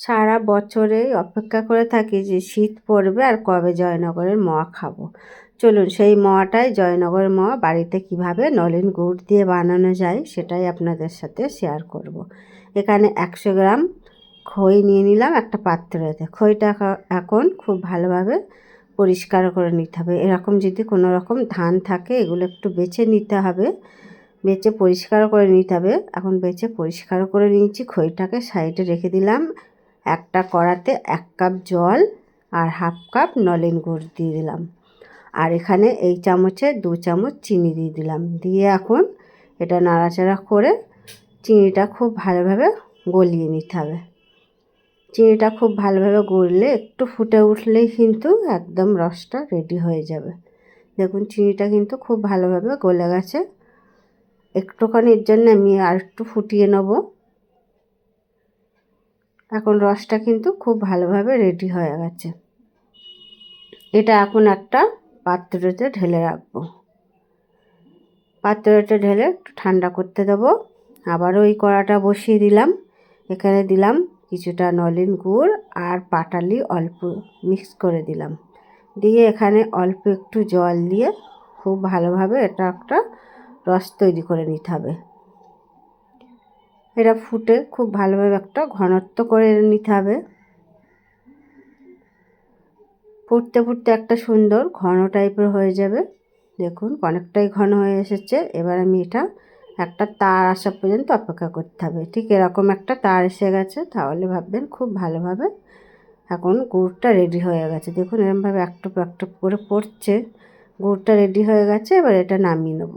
সারা বছরেই অপেক্ষা করে থাকি যে শীত পড়বে আর কবে জয়নগরের মোয়া খাব। চলুন, সেই মোয়াটাই জয়নগরের মোয়া, বাড়িতে কীভাবে নলেন গুড় দিয়ে বানানো যায় সেটাই আপনাদের সাথে শেয়ার করব। এখানে একশো গ্রাম খই নিয়ে নিলাম একটা পাত্রতে। খইটা এখন খুব ভালোভাবে পরিষ্কার করে নিতে হবে। এরকম যদি কোনো রকম ধান থাকে, এগুলো একটু বেছে নিতে হবে। বেছে পরিষ্কার করে নিতে হবে। এখন বেছে পরিষ্কার করে নিয়েছি, খইটাকে সাইডে রেখে দিলাম। একটা কড়াতে এক কাপ জল আর হাফ কাপ নলেন গুড় দিয়ে দিলাম। আর এখানে এই চামচে দু চামচ চিনি দিয়ে দিলাম। দিয়ে এখন এটা নাড়াচাড়া করে চিনিটা খুব ভালোভাবে গলিয়ে নিতে হবে। চিনিটা খুব ভালোভাবে গললে একটু ফুটে উঠলেই কিন্তু একদম রসটা রেডি হয়ে যাবে। দেখুন, চিনিটা কিন্তু খুব ভালোভাবে গলে গেছে। একটুখানির জন্য আমি আর একটু ফুটিয়ে নেব। এখন রসটা কিন্তু খুব ভালোভাবে রেডি হয়ে গেছে। এটা এখন একটা পাত্রতে ঢেলে রাখব। পাত্রতে ঢেলে একটু ঠান্ডা করতে দেবো। আবার ওই কড়াটা বসিয়ে দিলাম। এখানে দিলাম কিছুটা নলিন গুড় আর পাটালি অল্প মিক্স করে দিলাম। দিয়ে এখানে অল্প একটু জল দিয়ে খুব ভালোভাবে এটা একটা রস তৈরি করে নিতে হবে। এটা ফুটে খুব ভালোভাবে একটা ঘনত্ব করে নিতে হবে। ফুটতে ফুটতে একটা সুন্দর ঘন টাইপের হয়ে যাবে। দেখুন অনেকটাই ঘন হয়ে এসেছে। এবার আমি এটা একটা তার আসা পর্যন্ত অপেক্ষা করতে হবে। ঠিক এরকম একটা তার এসে গেছে, তাহলে ভাববেন খুব ভালোভাবে এখন গুড়টা রেডি হয়ে গেছে। দেখুন এরকমভাবে একটু একটু করে পড়ছে। গুড়টা রেডি হয়ে গেছে, এবার এটা নামিয়ে নেব।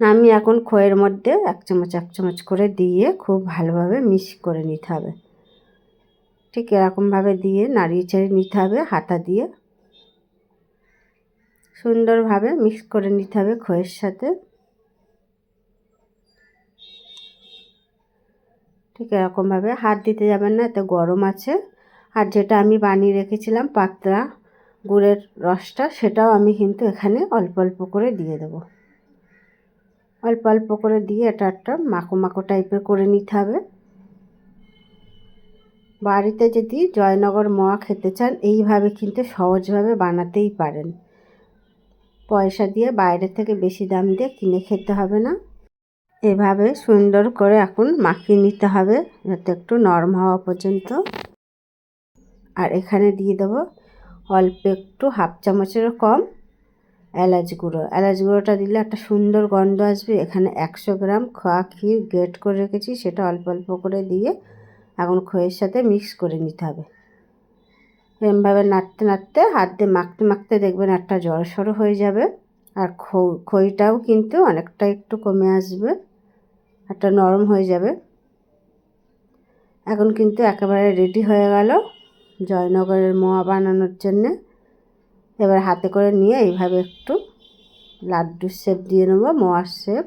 আমি এখন খয়ের মধ্যে এক চামচ এক চামচ করে দিয়ে খুব ভালোভাবে মিক্স করে নিতে হবে। ঠিক এরকমভাবে দিয়ে নাড়িয়ে চাড়িয়ে নিতে হবে, হাতা দিয়ে। সুন্দরভাবে মিক্স করে নিতে হবে খয়ের সাথে। ঠিক এরকমভাবে হাত দিতে যাবেন না, এতে গরম আছে। আর যেটা আমি বানিয়ে রেখেছিলাম, পাতলা গুড়ের রসটা, সেটাও আমি কিন্তু এখানে অল্প অল্প করে দিয়ে দেবো। অল্প অল্প করে দিয়ে এটা একটা মাখো মাখো টাইপের করে নিতে হবে। বাড়িতে যদি জয়নগর মোয়া খেতে চান, এইভাবে কিন্তু সহজভাবে বানাতেই পারেন। পয়সা দিয়ে বাইরে থেকে বেশি দাম দিয়ে কিনে খেতে হবে না। এভাবে সুন্দর করে এখন মাখিয়ে নিতে হবে, যাতে একটু নরম হওয়া পর্যন্ত। আর এখানে দিয়ে দেবো অল্প একটু হাফ চামচেরও কম এলাচ গুঁড়ো। এলাচ গুঁড়োটা দিলে একটা সুন্দর গন্ধ আসবে। এখানে একশো গ্রাম খোয়া ক্ষীর গ্রেট করে রেখেছি। সেটা অল্প অল্প করে দিয়ে এখন খইয়ের সাথে মিক্স করে নিতে হবে। এরমভাবে নাড়তে নাড়তে হাত দিয়ে মাখতে মাখতে দেখবেন একটা জড়সড়ো হয়ে যাবে। আর খইটাও কিন্তু অনেকটা একটু কমে আসবে। একটা নরম হয়ে যাবে। এখন কিন্তু একেবারে রেডি হয়ে গেল জয়নগরের মোয়া বানানোর জন্যে। এবার হাতে করে নিয়ে এইভাবে একটু লাড্ডুর শেপ দিয়ে নেব, মোয়ার শেপ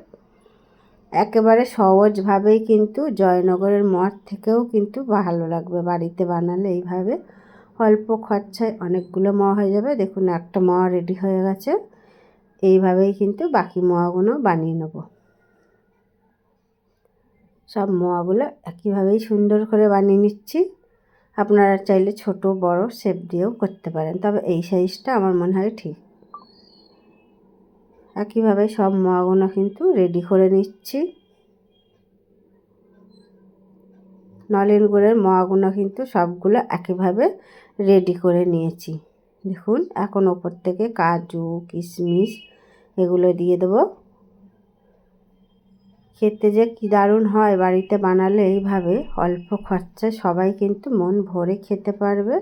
একেবারে সহজভাবেই কিন্তু জয়নগরের মোয়ার থেকেও কিন্তু ভালো লাগবে বাড়িতে বানালে এইভাবে। অল্প খরচায় অনেকগুলো মোয়া হয়ে যাবে। দেখুন একটা মোয়া রেডি হয়ে গেছে। এইভাবেই কিন্তু বাকি মোয়াগুলো বানিয়ে নেব। সব মোয়াগুলো একইভাবেই সুন্দর করে বানিয়ে নিচ্ছি। আপনারা চাইলে ছোট, বড় শেপ দিয়েও করতে পারেন। তবে এই সাইজটা আমার মনে হয় ঠিক। একইভাবে সব মোয়াগুলো কিন্তু রেডি করে নিচ্ছি। নলেন গুড়ের মোয়াগুলো কিন্তু সবগুলো একইভাবে রেডি করে নিয়েছি। দেখুন, এখন ওপর থেকে কাজু, কিশমিশ এগুলো দিয়ে দেবো। খেতে যে কী দারুণ হয় বাড়িতে বানালে এইভাবে অল্প খরচায় সবাই কিন্তু মন ভরে খেতে পারবে।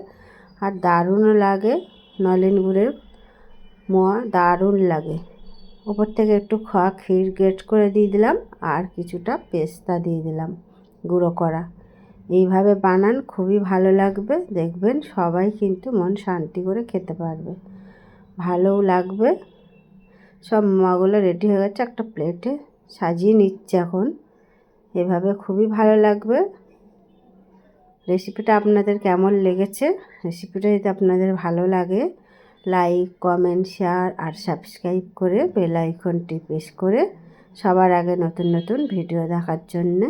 আর দারুণও লাগে, নলেন গুড়ের মোয়া দারুণ লাগে। ওপর থেকে একটু খোয়া ক্ষীর গেট করে দিয়ে দিলাম আর কিছুটা পেস্তা দিয়ে দিলাম গুঁড়ো করা। এইভাবে বানান, খুবই ভালো লাগবে। দেখবেন সবাই কিন্তু মন শান্তি করে খেতে পারবে। ভালোও লাগবে। সব মাগুলো রেডি হয়ে গেছে একটা প্লেটে সাজিয়ে নিচ্ছে এখন। এভাবে খুবই ভালো লাগবে। রেসিপিটা আপনাদের কেমন লেগেছে? রেসিপিটা যদি আপনাদের ভালো লাগে, লাইক, কমেন্ট, শেয়ার আর সাবস্ক্রাইব করে বেল আইকনটি প্রেস করে সবার আগে নতুন নতুন ভিডিও দেখার জন্যে